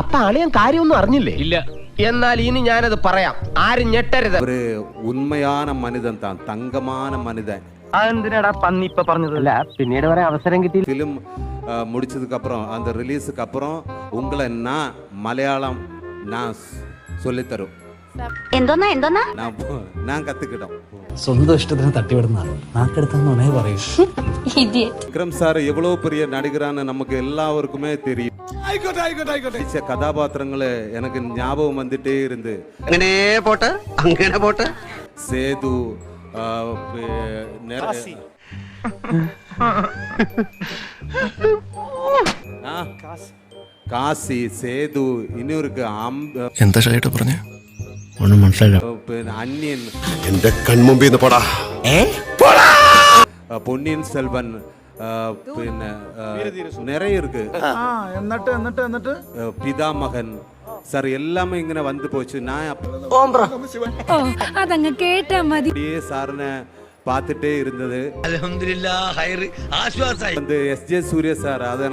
അപ്പൊ അളിയൻ കാര്യമൊന്നും അറിഞ്ഞില്ലേ ഇല്ല എന്നാൽ ഇനി ഞാനത് പറയാം ആരും ഞെട്ടരുത് ஒரு உண்மையான மனிதன் தான் தங்கமான மனிதன் അതെന്തിനാടാ പന്നി ഇപ്പൊ പറഞ്ഞത് അല്ല പിന്നീട് വരെ അവസരം കിട്ടി ஃபிலிம் முடிச்சதுக்கு அப்புறம் அந்த ரிலீஸுக்கு அப்புறம் உங்களை நான் மலையாளம் நான் சொல்லித்தரும் എന്തോന്നാ എന്തോന്നാ நான் நான் கற்றுக்கிட்டோம் സ്വന്തം ഇഷ്ടത്തിന് തട്ടിവിടുന്നതാണ് നാക്കെടുത്താന്നുണേ പറയൂ விக்ரம் சார் எவ்வளோ பெரிய நடிகரான்னு நமக்கு எல்லாருக்குமே தெரியும் நடிச்ச கதாபாத்திரங்களை எனக்கு ஞாபகம் வந்துட்டே இருந்து അങ്ങനെ പോട്ടെ അങ്ങനെ പോട്ടെ சேது ஆ, பே- நிற- ஆ, காசி சேது இன்னொருக்கு அம் എന്താ ഷൈട്ട് പറഞ്ഞേ ഒന്നും മനസ്സിലായില്ല പിന്നെ അന്യൻ എന്റെ കൺമുമ്പിൽ നിന്ന് പോടാ ആ, പൊന്നിയിൻ സെൽവൻ ആ, പിന്നെ നിറയെ ഇരുക്കു. എന്നിട്ട് എന്നിട്ട് എന്നിട്ട്? പിതാമഹൻ. സാർ എല്ലാം ഇങ്ങനെ വന്ന് പോച്ചു അതങ്ങ് കേട്ടാ മതി. സാറിനെ പാത്തിട്ടേ ഇരുന്നത്. എസ് ജെ സൂര്യ സാർ അത്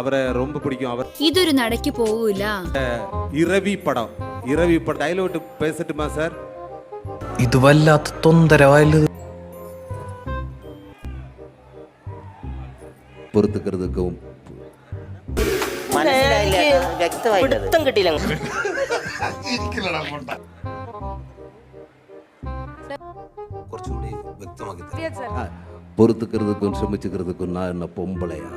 അവരെ റൊമ്പ് പിടിക്കും. അവർ ഇതൊരു നടക്ക് പോകൂല ഇറവി പടം. ഇറവി പടം. അതിലോട്ട് പേസറ്റുമാ സാർ. ഇത് വല്ലാത്ത തൊന്തരവായാലും പൊറുത്തുക്കരുതുക്കവും പിടുത്തം കിട്ടിയില്ല. ഞാൻ എന്ന പൊമ്പളയാ.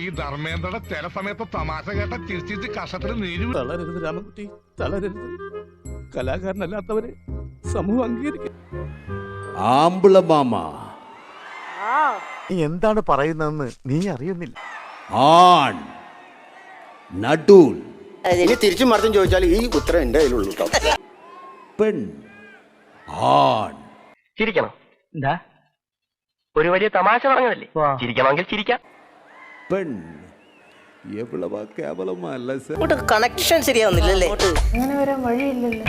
ഈ ധർമ്മേന്ദ്രയുടെ ചില സമയത്ത് തമാശ കേട്ട ചിരിച്ചിരിച്ച് കഷത്തിന് നീര് തളരരുത് രാമൻകുട്ടി തളരരുത്. കലാകാരനല്ലാത്തവരെ സമൂഹം അംഗീകരിക്കും ആമ്പിള മാമാ. നീ എന്താണ് പറയുന്നതെന്ന് നീ അറിയുന്നില്ല. ആൺ നടൂൺ. ഇനി തിരിച്ചു മറിച്ചും ചോദിച്ചാൽ ഈ ഉത്തരം എന്റെ കയ്യിലുള്ളൂ പെൺ ആൺ. ചിരിക്കണം. എന്താ? ഒരു വലിയ തമാശ പറഞ്ഞതല്ലേ? ചിരിക്കണമെങ്കിൽ ചിരിക്കാം. പെൺ കേവലമല്ല എവിടെ കണക്ഷൻ ശരിയാവുന്നില്ലല്ലേ? അങ്ങനെ വരാൻ വഴിയില്ലല്ലോ.